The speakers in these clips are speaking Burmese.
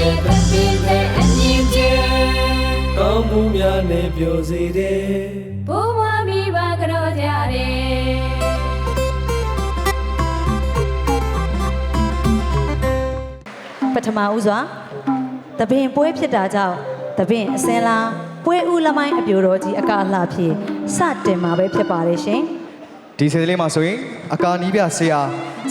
ကျေသက်ပြီးတဲ့အမြင့်ကျဲကောင်းမှုများနဲ့ပြောစေတယ်ဘုံမမိဘကြောကြတယ်ပထမဦးစွာတပင်ပွဲဖြစ်တာကြောင့်တပင်အစင်းလားပွဲဥလမိုင်းအပြိုတော်ကြီးအကအလှဖြစ်စတင်မှာပဲဖြစ်ပါတယ်ရှင်ဒီစီလေးမှာဆိုရင်အကာနီးပြဆရာ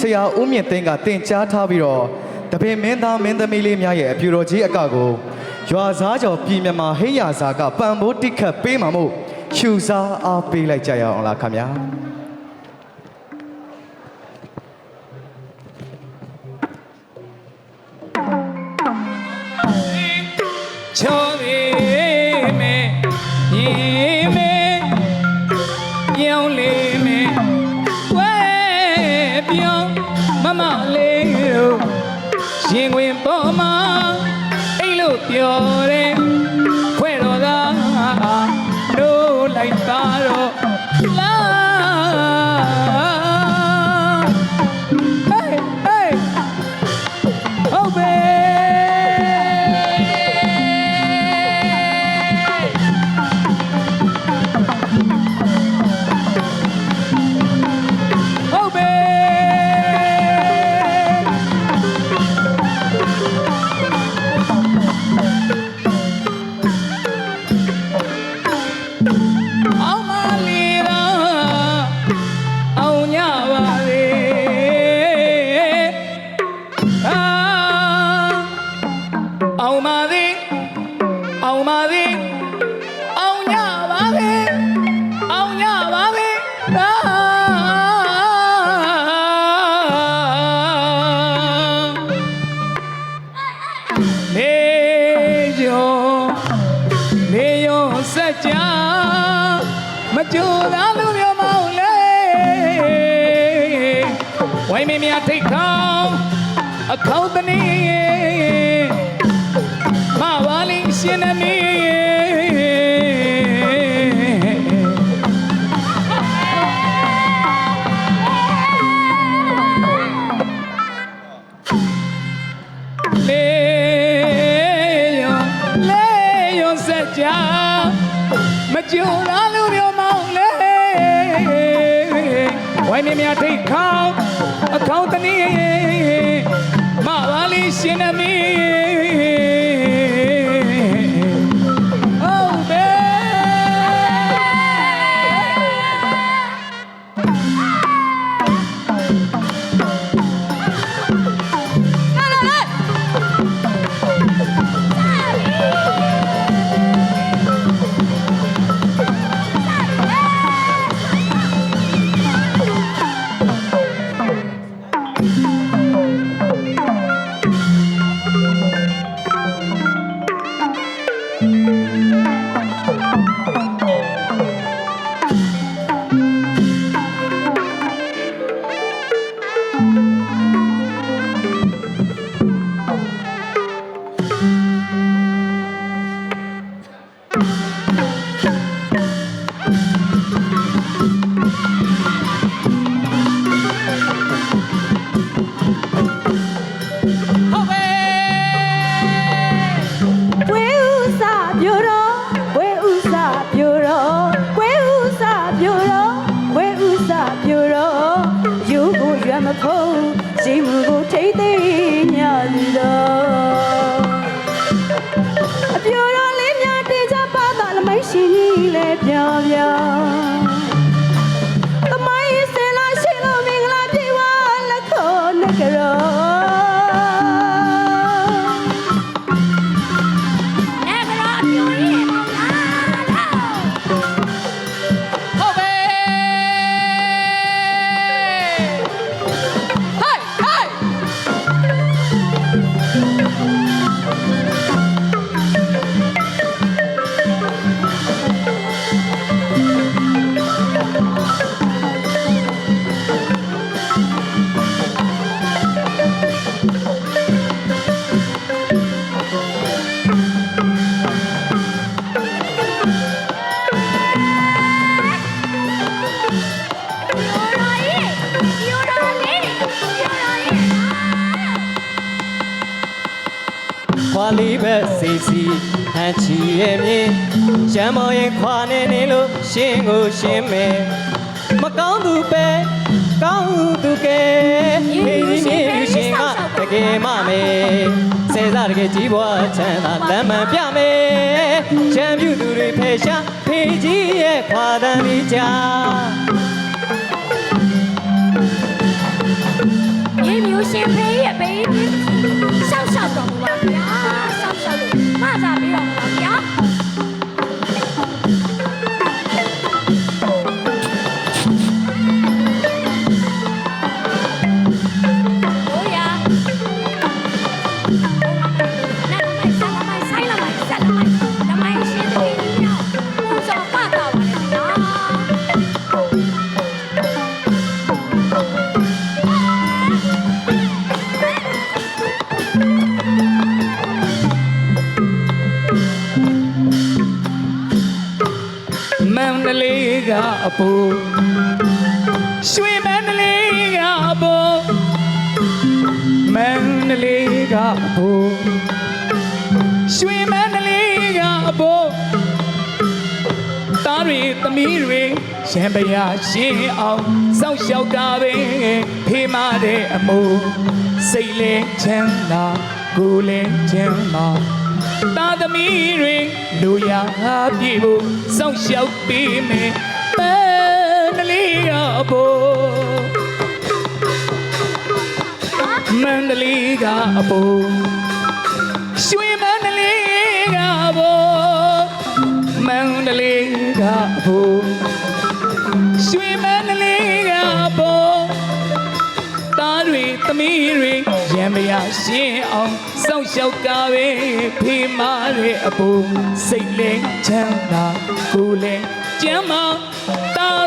ဆရာဦးမြင့်သိန်းကတင်ကြားထားပြီးတော့ တပင်မင်းသားမင်းသမီးလေးများရဲ့အပြူတော်ကြီးအကကိုရွာစားကျော်ပြည်မြမာဟိယစာကပံမိုးတိခတ်ပေးမှာမို့ရှူစားအားပေးလိုက်ကြရအောင်လားခင်ဗျာချောလေးမဲရင်မဲပြောင်းလေး အိ သားလူမျိုးမောင်လေဝိုင်းမင်းများထိတ်ခေါင်းအခေါက်တနည်းမဝါလင်းရှင်နမီလေယောလေယောစัจ जा မ ကြုံလားလူမျိုးမောင်လေဝိုင်းမင်းများထိတ်ခေါင်းအခေါက်တနည်းမပါလေးရှင်နမီ ချီရဲ့မြေရမ်းမော်ရင်ခွာနေနေလို့ရှင်းကိုရှင်းမယ်မကောင်းသူပဲကောင်းသူကဲဟေးဒီမြေလူရှင်ကတကယ်မမေစေစားတကယ်ကြီးပွားချမ်းသာလမ်းမှန်ပြမယ်ချမ်းပြူသူတွေဖေရှာဖေကြီးရဲ့ခွာတန်ပြီးကြာ ပူရွှေမန္တလေးကအပူမန္တလေးကအပူရွှေမန္တလေးကအပူသားတွေသမီးတွေရံပရာရှင်းအောင်စောင့်ရှောက်တာပဲဖေးမတဲ့အမှုစိတ်လဲချမ်းသာကိုယ်လဲချမ်းသာသားသမီးတွေလူရပြေဖို့စောင့်ရှောက်ပေးမယ်မန္တလေး ကအပူမန္တလေးကအပူရွှေမန္တလေးကအပူမန္တလေးကအပူရွှေမန္တလေးကအပူသားတွေသမီးတွေရံမရရှင်းအောင်စောင့်ရှောက်ကပဲဖေးမားတဲ့အပူစိတ်လဲချမ်းသာကိုယ်လဲကျမ်းမာ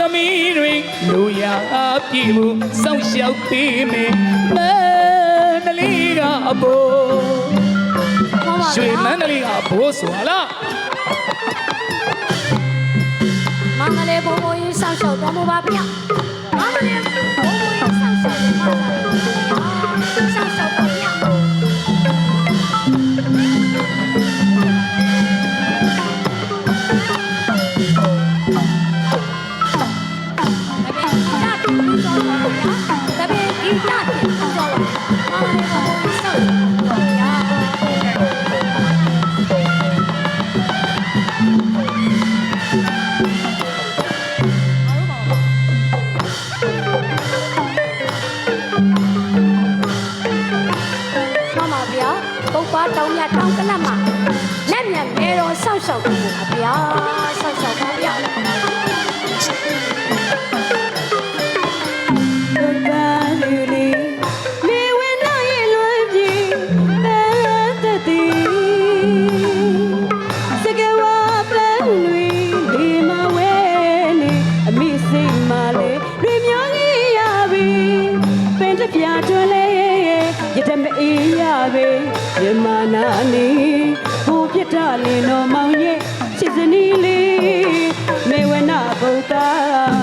သားသမီးတွေလူရအပြည့်မှုစောင့်ရှောက်ပေးမယ်မန္တလေးကအပူဟောပါရွှေဗျာမန္တလေးကဘိုးဆိုလားမင်္ဂလေးဘုံဘုံကြီးဆောက်ရှောက်တော်မူပါဗျာမင်္ဂလေး နာနေဘိုးပြတလင်းတော်မောင်ရဲ့ချစ်စနီးလေးမေဝနာဗုဒ္ဓ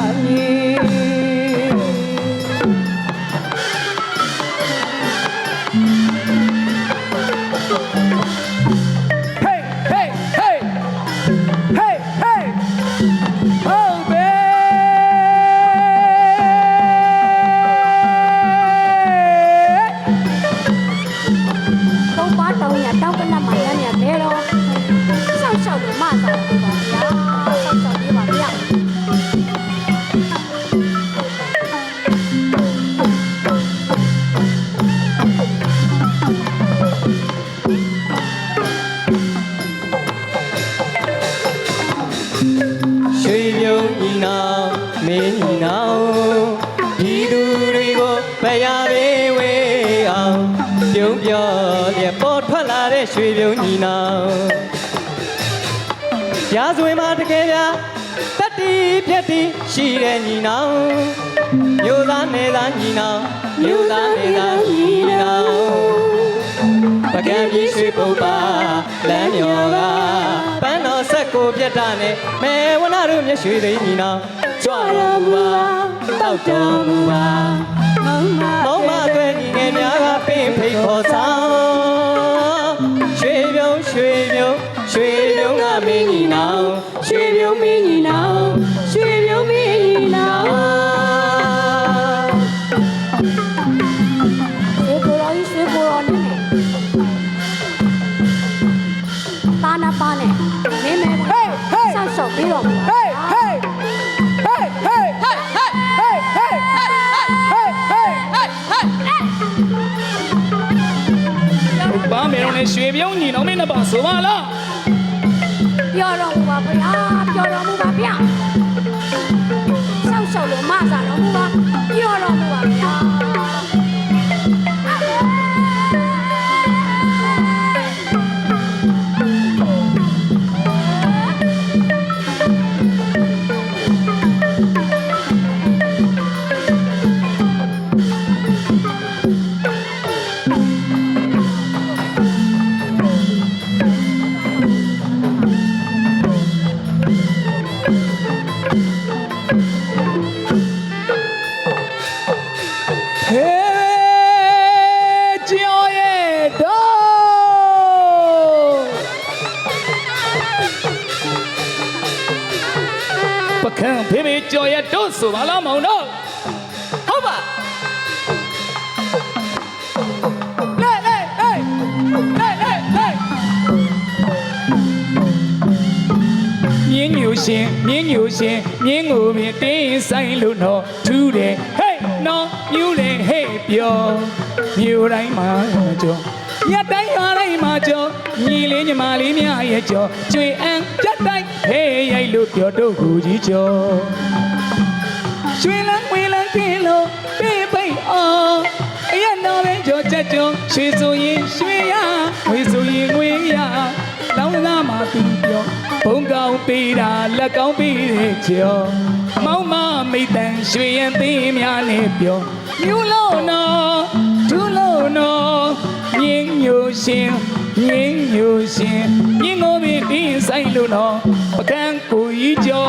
မင်းညီနောင်ဒီသူတွေကိုပရပေးဝေးအောင်ပြုံးပြောလျက်ပေါ်ထွက်လာတဲ့ရွှေပြုံးညီနောင်ရာဇဝင်မှာတကယ်ပြတတိပြက်တိရှိတဲ့ညီနောင်မျိုးသားနေသားညီနောင်မျိုးသားနေသားညီနောင်ပကံပြေရွှေပုပ္ပါလမ်းမြော်ကပန်းတော်ဆက်ကို ပြတ်တာနဲ့မဲဝနာတို့မျက်ရွှေသိမ်းညီနောင်ကြွားတော်မူပါတောက်တော်မူပါမောင်မအတွက်ညီငယ်များကပင်ဖိတ်ခေါ်ဆောင်ရွှေပြုံးရွှေပြုံးရွှေပြုံးကမင်းညီနောင်ရွှေပြုံးမင်းညီနောင် ဆိုပါလားပြောတော်မူပါဗျာပြောတော်မူပါဗျာဆောက်ရှောက်လို့မဆာတော်မူပါပြောတော်မူ ဆိုပါလားမောင်တော့ဟုတ်ပါလေလေဟေးဟေးဟေးဟေးမြင်းညူရှင်မြင်းညူရှင်မြင်းငူမြင်းတင်းဆိုင်လို့တော့ထူးတယ်ဟေးနော်မြူလေဟေးပြောမြူတိုင်းမှာကြောရတိုင်းရတိုင်းမှာကြောညီလေးညီမလေးများရဲ့ကြောကျွေအံပြတ်တိုင်းဟေးရိုက်လို့ပြောတော့ကူကြီးကြော ရွှေလန်းဝေးလန်းကင်းလို့ပြေးပိတ်အောင်အရနာပဲကြောချက်ကြောရွှေဆိုရင်ရွှေရငွေဆိုရင်ငွေရလောင်းသားမှာပြီးပြောဘုံကောင်းပေးတာလက်ကောင်းပေးတဲ့ကြောမောင်မမိတ်တန်ရွှေရင်သေးများနဲ့ပြောမြူလို့နော်ဒူးလို့နော်မြင်းညိုရှင်မြင်းညိုရှင်မြင်းကိုပြီးတင်းဆိုင်လို့နော်ပကံကိုကြီးကြော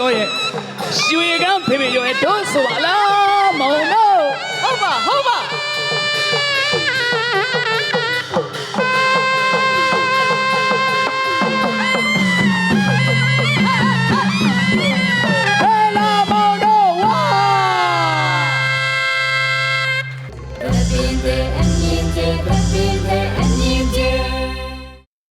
ကျော်ရဲ့ရွှေကန်းဖေဖေကျော်ရဲ့တို့ဆိုပါလားမောင်တို့ဟုတ်ပါဟုတ်ပါ